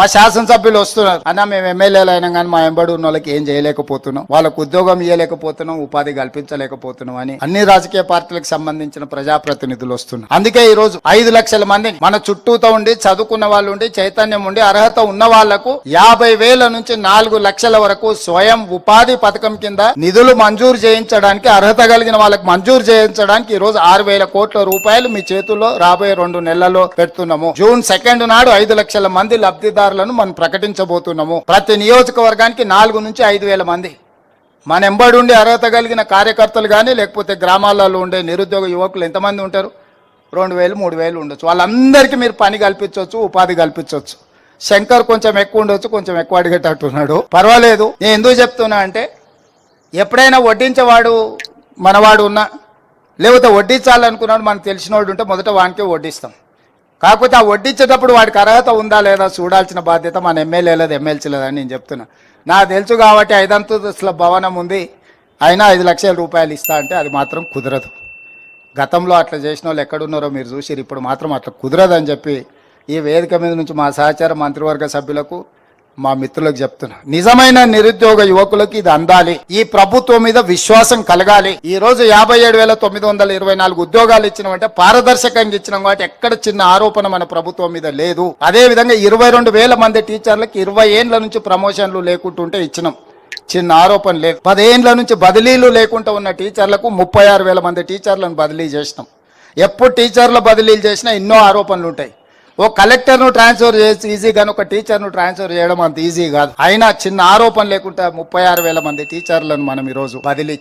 మా శాసనసభ్యులు వస్తున్నారు. అన్న మేము ఎమ్మెల్యేలు అయినా కానీ మా ఎంబడి ఉన్న వాళ్ళకి ఏం చేయలేకపోతున్నాం. వాళ్ళకు ఉద్యోగం ఇవ్వలేకపోతున్నాం ఉపాధి కల్పించలేకపోతున్నాం అని అన్ని రాజకీయ పార్టీలకు సంబంధించిన ప్రజాప్రతినిధులు వస్తున్నారు. అందుకే ఈ రోజు ఐదు లక్షల మంది మన చుట్టూతో ఉండి చదువుకున్న వాళ్ళు ఉండి చైతన్యం ఉండి అర్హత ఉన్న వాళ్ళకు యాభై వేల నుంచి నాలుగు లక్షల వరకు స్వయం ఉపాధి పథకం కింద నిధులు మంజూరు చేయించడానికి అర్హత కలిగిన వాళ్ళకి మంజూరు చేయించడానికి ఈ రోజు ఆరు వేల కోట్ల రూపాయలు మీ చేతుల్లో రాబోయే రెండు నెలల్లో పెడుతున్నాము. జూన్ సెకండ్ నాడు ఐదు లక్షల మంది లబ్ధిదారు లబ్ధిదారులను మనం ప్రకటించబోతున్నాము. ప్రతి నియోజకవర్గానికి నాలుగు నుంచి ఐదు వేల మంది. మన ఎంబడి ఉండి అర్హత కలిగిన కార్యకర్తలు కానీ లేకపోతే గ్రామాలలో ఉండే నిరుద్యోగ యువకులు ఎంతమంది ఉంటారు? రెండు వేలు మూడు వేలు ఉండొచ్చు. వాళ్ళందరికీ మీరు పని కల్పించవచ్చు ఉపాధి కల్పించవచ్చు శంకర్ కొంచెం ఎక్కువ ఉండొచ్చు కొంచెం ఎక్కువ అడిగేటట్టున్నాడు. పర్వాలేదు. నేను ఎందుకు చెప్తున్నా అంటే ఎప్పుడైనా వడ్డించేవాడు మనవాడు ఉన్నా లేకపోతే వడ్డించాలనుకున్నాడు మనకు తెలిసినోడు ఉంటే మొదట వానికే వడ్డిస్తాం. కాకపోతే ఆ వడ్డించేటప్పుడు వాడికి అర్హత ఉందా లేదా చూడాల్సిన బాధ్యత మన ఎమ్మెల్యే లేదు ఎమ్మెల్సీ లేదని నేను చెప్తున్నా. నాకు తెలుసు కాబట్టి ఐదంతస్తుల భవనం ఉంది. అయినా ఐదు లక్షల రూపాయలు ఇస్తా అంటే అది మాత్రం కుదరదు. గతంలో అట్లా చేసిన వాళ్ళు ఎక్కడున్నారో మీరు చూసిరు ఇప్పుడు మాత్రం అట్లా కుదరదని చెప్పి ఈ వేదిక మీద నుంచి మా సహచార మంత్రివర్గ సభ్యులకు మా మిత్రులకు చెప్తున్నా. నిజమైన నిరుద్యోగ యువకులకు ఇది అందాలి. ఈ ప్రభుత్వం మీద విశ్వాసం కలగాలి. ఈ రోజు యాభై ఏడు వేల తొమ్మిది వందల ఇరవై నాలుగు ఉద్యోగాలు ఇచ్చినామంటే పారదర్శకంగా ఇచ్చినాం కాబట్టి ఎక్కడ చిన్న ఆరోపణ మన ప్రభుత్వం మీద లేదు. అదే విధంగా ఇరవై రెండు వేల మంది టీచర్లకు ఇరవై ఏండ్ల నుంచి ప్రమోషన్లు లేకుంటుంటే ఇచ్చినాం. చిన్న ఆరోపణ లేదు. పదేండ్ల నుంచి బదిలీలు లేకుండా ఉన్న టీచర్లకు ముప్పై ఆరు వేల మంది టీచర్లను బదిలీ చేసినాం. ఎప్పుడు టీచర్ల బదిలీలు చేసినా ఎన్నో ఆరోపణలు ఉంటాయి. ఓ కలెక్టర్ను ట్రాన్స్ఫర్ చేసి ఈజీ కానీ ఒక టీచర్ను ట్రాన్స్ఫర్ చేయడం అంత ఈజీ కాదు. అయినా చిన్న ఆరోపణ లేకుండా ముప్పై ఆరు వేల మంది టీచర్లను మనం ఈరోజు బదిలీ